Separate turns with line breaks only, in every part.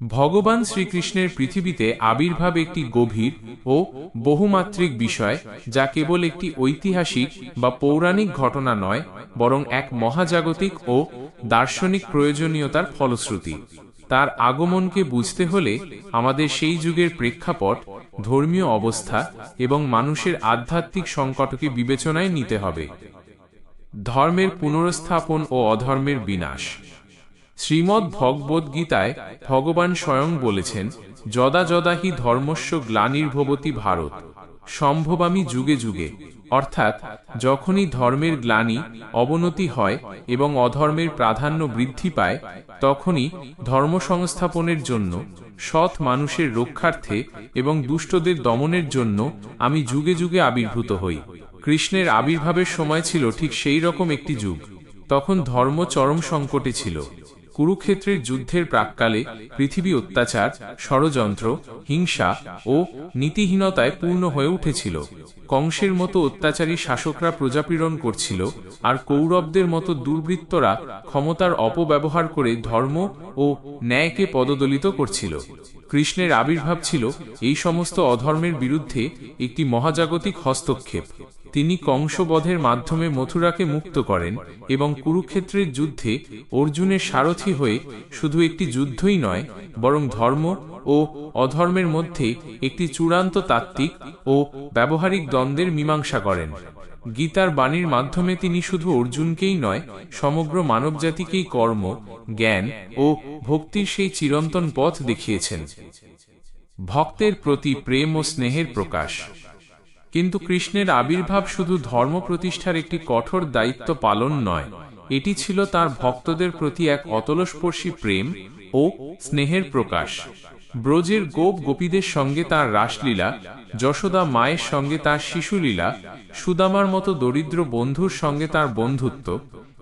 ভগবান শ্রীকৃষ্ণের পৃথিবীতে আবির্ভাব একটি গভীর ও বহুমাত্রিক বিষয়, যা কেবল একটি ঐতিহাসিক বা পৌরাণিক ঘটনা নয়, বরং এক মহাজাগতিক ও দার্শনিক প্রয়োজনীয়তার ফলশ্রুতি। তার আগমনকে বুঝতে হলে আমাদের সেই যুগের প্রেক্ষাপট, ধর্মীয় অবস্থা এবং মানুষের আধ্যাত্মিক সংকটকে বিবেচনায় নিতে হবে। ধর্মের পুনরস্থাপন ও অধর্মের বিনাশ। শ্রীমদ্ ভগবদ গীতায় ভগবান স্বয়ং বলেছেন, যদা যদা হি ধর্মস্য গ্লানির্ভবতী ভারত, সম্ভবামী যুগে যুগে। অর্থাৎ, যখনই ধর্মের গ্লানি অবনতি হয় এবং অধর্মের প্রাধান্য বৃদ্ধি পায়, তখনই ধর্ম সংস্থাপনের জন্য, সৎ মানুষের রক্ষার্থে এবং দুষ্টদের দমনের জন্য আমি যুগে যুগে আবির্ভূত হই। কৃষ্ণের আবির্ভাবের সময় ছিল ঠিক সেই রকম একটি যুগ। তখন ধর্ম চরম সংকটে ছিল। কুরুক্ষেত্রের যুদ্ধের প্রাককালে পৃথিবী অত্যাচার, ষড়যন্ত্র, হিংসা ও নীতিহীনতায় পূর্ণ হয়ে উঠেছিল। কংসের মতো অত্যাচারী শাসকরা প্রজাপীড়ন করছিল আর কৌরবদের মতো দুর্বৃত্তরা ক্ষমতার অপব্যবহার করে ধর্ম ও ন্যায়কে পদদলিত করছিল। কৃষ্ণের আবির্ভাব ছিল এই সমস্ত অধর্মের বিরুদ্ধে একটি মহাজাগতিক হস্তক্ষেপ। তিনি কংসবধের মাধ্যমে মথুরাকে মুক্ত করেন এবং কুরুক্ষেত্রের যুদ্ধে অর্জুনের সারথি হয়ে শুধু একটি যুদ্ধই নয়, বরং ধর্ম ও অধর্মের মধ্যে একটি চূড়ান্ত তাত্ত্বিক ও ব্যবহারিক দ্বন্দ্বের মীমাংসা করেন। গীতার বাণীর মাধ্যমে তিনি শুধু অর্জুনকেই নয়, সমগ্র মানবজাতিকেই কর্ম, জ্ঞান ও ভক্তির সেই চিরন্তন পথ দেখিয়েছেন। ভক্তের প্রতি প্রেম ও স্নেহের প্রকাশ। কিন্তু কৃষ্ণের আবির্ভাব শুধু ধর্ম প্রতিষ্ঠার একটি কঠোর দায়িত্ব পালন নয়, এটি ছিল তার ভক্তদের প্রতি এক অতলস্পর্শী প্রেম ও স্নেহের প্রকাশ। ব্রজের গোপ গোপীদের সঙ্গে তার রাসলীলা, যশোদা মায়ের সঙ্গে তার শিশুলীলা, সুদামার মতো দরিদ্র বন্ধুর সঙ্গে তার বন্ধুত্ব,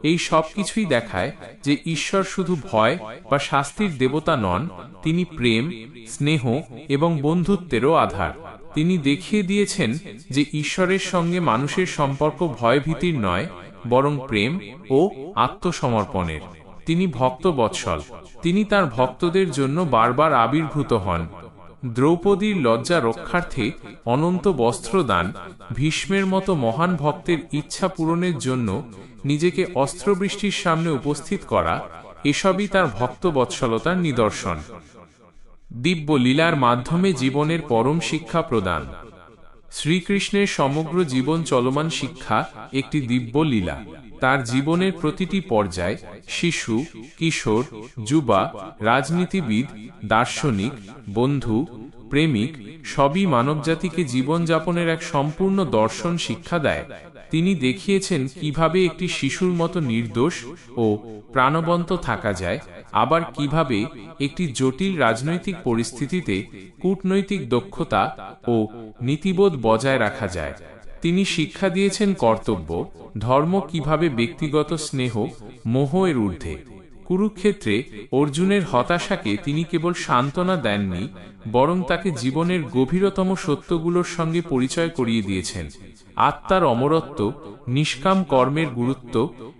এই সব কিছুই দেখায় যে ঈশ্বর শুধু ভয় বা শাস্তির দেবতা নন, তিনি প্রেম, স্নেহ এবং বন্ধুত্বেরও আধার। তিনি দেখিয়ে দিয়েছেন যে ঈশ্বরের সঙ্গে মানুষের সম্পর্ক ভয়ভীতির নয়, বরং প্রেম ও আত্মসমর্পণের। তিনি ভক্ত বৎসল। তিনি তার ভক্তদের জন্য বারবার আবির্ভূত হন। দ্রৌপদীর লজ্জা রক্ষার্থে অনন্ত বস্ত্রদান ভীষ্মের মতো মহান ভক্তের ইচ্ছা পূরণের জন্য নিজেকে অস্ত্রবৃষ্টির সামনে উপস্থিত করা, এসবই তার ভক্ত বৎসলতার নিদর্শন। দিব্য লীলার মাধ্যমে জীবনের পরম শিক্ষা প্রদান। শ্রীকৃষ্ণের সমগ্র জীবন চলমান শিক্ষা একটি দিব্য লীলা। তার জীবনের প্রতিটি পর্যায়, শিশু, কিশোর, যুবা, রাজনীতিবিদ, দার্শনিক, বন্ধু, প্রেমিক, সবই মানবজাতিকে জীবনযাপনের এক সম্পূর্ণ দর্শন শিক্ষা দেয়। তিনি দেখিয়েছেন কীভাবে একটি শিশুর মতো নির্দোষ ও প্রাণবন্ত থাকা যায় আবার কীভাবে একটি জটিল রাজনৈতিক পরিস্থিতিতে কূটনৈতিক দক্ষতা ও নীতিবোধ বজায় রাখা যায়। তিনি শিক্ষা দিয়েছেন কর্তব্য, ধর্ম কীভাবে ব্যক্তিগত স্নেহ, মোহ এর ঊর্ধ্বে। কুরুক্ষেত্রে অর্জুনের হতাশাকে তিনি কেবল সান্ত্বনা দেননি, বরং তাকে জীবনের গভীরতম সত্যগুলোর সঙ্গে পরিচয় করিয়ে দিয়েছেন। আত্মার অমরত্ব, নিষ্কাম কর্মের গুরুত্ব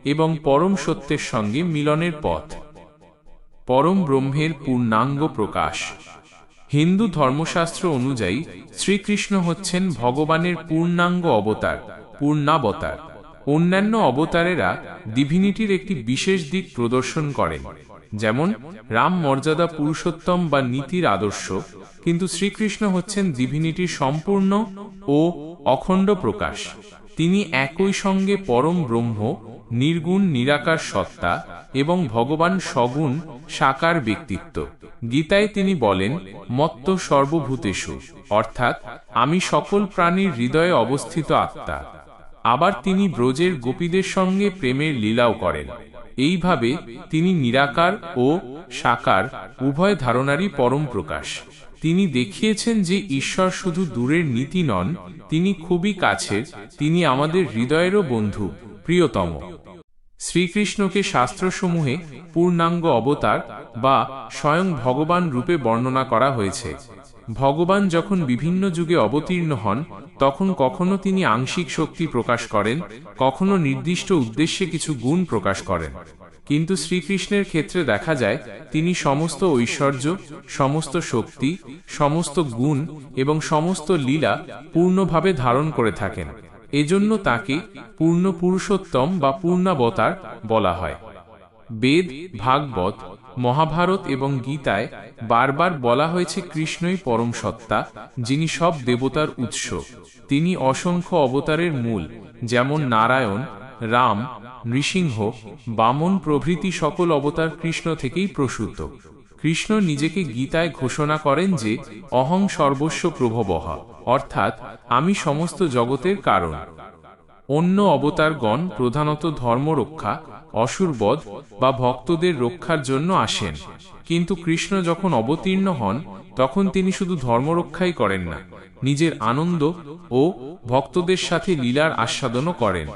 এবং পরম সত্যের সঙ্গে মিলনের পথ। পরম ব্রহ্মের পূর্ণাঙ্গ প্রকাশ। হিন্দু ধর্মশাস্ত্র অনুযায়ী শ্রীকৃষ্ণ হচ্ছেন ভগবানের পূর্ণাঙ্গ অবতার, পূর্ণাবতার। অন্যান্য অবতারেরা ডিভিনিটির একটি বিশেষ দিক প্রদর্শন করেন, যেমন রাম মর্যাদা পুরুষোত্তম বা নীতির আদর্শ, কিন্তু শ্রীকৃষ্ণ হচ্ছেন ডিভিনিটির সম্পূর্ণ ও অখণ্ড প্রকাশ। তিনি একই সঙ্গে পরম ব্রহ্ম, নির্গুণ, নিরাকার সত্তা এবং ভগবান সগুণ সাকার ব্যক্তিত্ব। গীতায় তিনি বলেন, মত্ত সর্বভূতেষু, অর্থাৎ আমি সকল প্রাণীর হৃদয়ে অবস্থিত আত্মা। আবার তিনি ব্রজের গোপীদের সঙ্গে প্রেমের লীলাও করেন। এইভাবে তিনি নিরাকার ও সাকার উভয় ধারণারই পরম প্রকাশ। তিনি দেখিয়েছেন যে ঈশ্বর শুধু দূরের নীতি নন, তিনি খুবই কাছের, তিনি আমাদের হৃদয়েরও বন্ধু, প্রিয়তম। শ্রীকৃষ্ণকে শাস্ত্রসমূহে পূর্ণাঙ্গ অবতার বা স্বয়ং ভগবান রূপে বর্ণনা করা হয়েছে। ভগবান যখন বিভিন্ন যুগে অবতীর্ণ হন, তখন কখনো তিনি আংশিক শক্তি প্রকাশ করেন, কখনো নির্দিষ্ট উদ্দেশ্যে কিছু গুণ প্রকাশ করেন। কিন্তু শ্রীকৃষ্ণের ক্ষেত্রে দেখা যায়, তিনি সমস্ত ঐশ্বর্য, সমস্ত শক্তি, সমস্ত গুণ এবং সমস্ত লীলা পূর্ণভাবে ধারণ করে থাকেন। এজন্য তাকে পূর্ণ পুরুষোত্তম বা পূর্ণাবতার বলা হয়। বেদ, ভাগবত, মহাভারত এবং গীতায় বারবার বলা হয়েছে কৃষ্ণই পরম সত্তা যিনি সব দেবতার উৎস। তিনি অসংখ্য অবতারের মূল, যেমন নারায়ণ, রাম নৃসিংহ বামন প্রভৃতি সকল অবতার কৃষ্ণ থেকেই প্রসূত। কৃষ্ণ নিজেকে গীতায় ঘোষণা করেন যে, অহং সর্বস্ব প্রভবহ অর্থাৎ আমি সমস্ত জগতের কারণ। অন্য অবতারগণ প্রধানত ধর্ম রক্ষা অসুরবধ বা ভক্তদের রক্ষার জন্য আসেন। কিন্তু কৃষ্ণ যখন অবতীর্ণ হন, তখন তিনি শুধু ধর্মরক্ষাই করেন না, নিজের আনন্দ ও ভক্তদের সাথে লীলার আস্বাদনও করেন।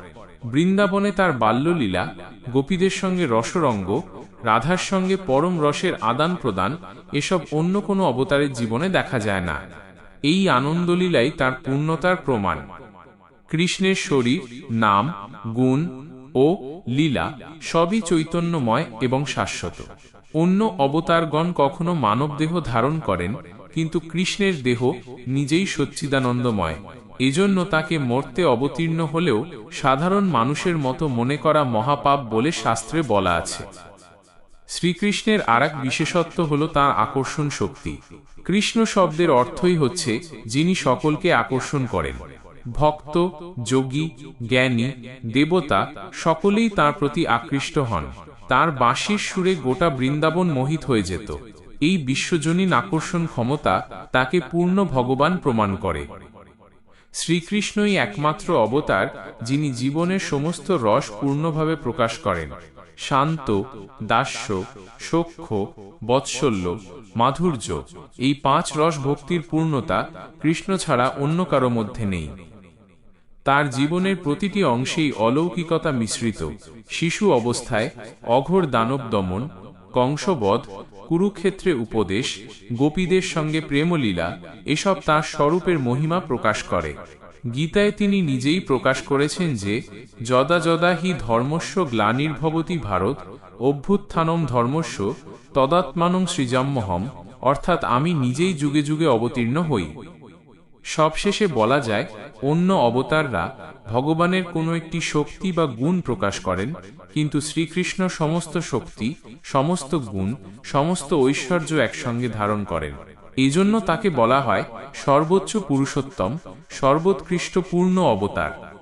বৃন্দাবনে তার বাল্যলীলা, গোপীদের সঙ্গে রসরঙ্গ, রাধার সঙ্গে পরম রসের আদান প্রদান, এসব অন্য কোনো অবতারের জীবনে দেখা যায় না। এই আনন্দলীলাই তার পূর্ণতার প্রমাণ। কৃষ্ণের শরীর, নাম, গুণ ও লীলা সবই চৈতন্যময় এবং শাশ্বত। অন্য অবতারগণ কখনো মানব দেহ ধারণ করেন, কিন্তু কৃষ্ণের দেহ নিজেই সচ্চিদানন্দময়। এজন্য তাকে মর্তে অবতীর্ণ হলেও সাধারণ মানুষের মতো মনে করা মহাপাপ বলে শাস্ত্রে বলা আছে। শ্রীকৃষ্ণের আর এক বিশেষত্ব হল তার আকর্ষণ শক্তি। কৃষ্ণ শব্দের অর্থই হচ্ছে যিনি সকলকে আকর্ষণ করেন। ভক্ত, যোগী, জ্ঞানী, দেবতা সকলেই তার প্রতি আকৃষ্ট হন। তার বাঁশির সুরে গোটা বৃন্দাবন মোহিত হয়ে যেত। এই বিশ্বজনীন আকর্ষণ ক্ষমতা তাকে পূর্ণ ভগবান প্রমাণ করে। শ্রীকৃষ্ণই একমাত্র অবতার, যিনি জীবনের সমস্ত রস পূর্ণভাবে প্রকাশ করেন। শান্ত, দাস্য সখ্য বৎসল্য, মাধুর্য, এই পাঁচ রস ভক্তির পূর্ণতা কৃষ্ণ ছাড়া অন্য কারও মধ্যে নেই। তার জীবনের প্রতিটি অংশেই অলৌকিকতা মিশ্রিত। শিশু অবস্থায় অঘোর দানব দমন, কংসবধ কুরুক্ষেত্রে উপদেশ, গোপীদের সঙ্গে প্রেমলীলা, এসব তাঁর স্বরূপের মহিমা প্রকাশ করে। গীতায় তিনি নিজেই প্রকাশ করেছেন যে, যদা যদা হি ধর্মস্ব গ্লানির্ভবতী ভারত, অভ্যুত্থানম ধর্মস্ব তদাত্মানং সৃজাম্যহম, অর্থাৎ আমি নিজেই যুগে যুগে অবতীর্ণ হই। সবশেষে বলা যায়, অন্য অবতাররা ভগবানের কোনো একটি শক্তি বা গুণ প্রকাশ করেন, কিন্তু শ্রীকৃষ্ণ সমস্ত শক্তি, সমস্ত গুণ, সমস্ত ঐশ্বর্য একসঙ্গে ধারণ করেন। এজন্য জন্য তাকে বলা হয় সর্বোচ্চ পুরুষোত্তম, সর্বোৎকৃষ্টপূর্ণ অবতার।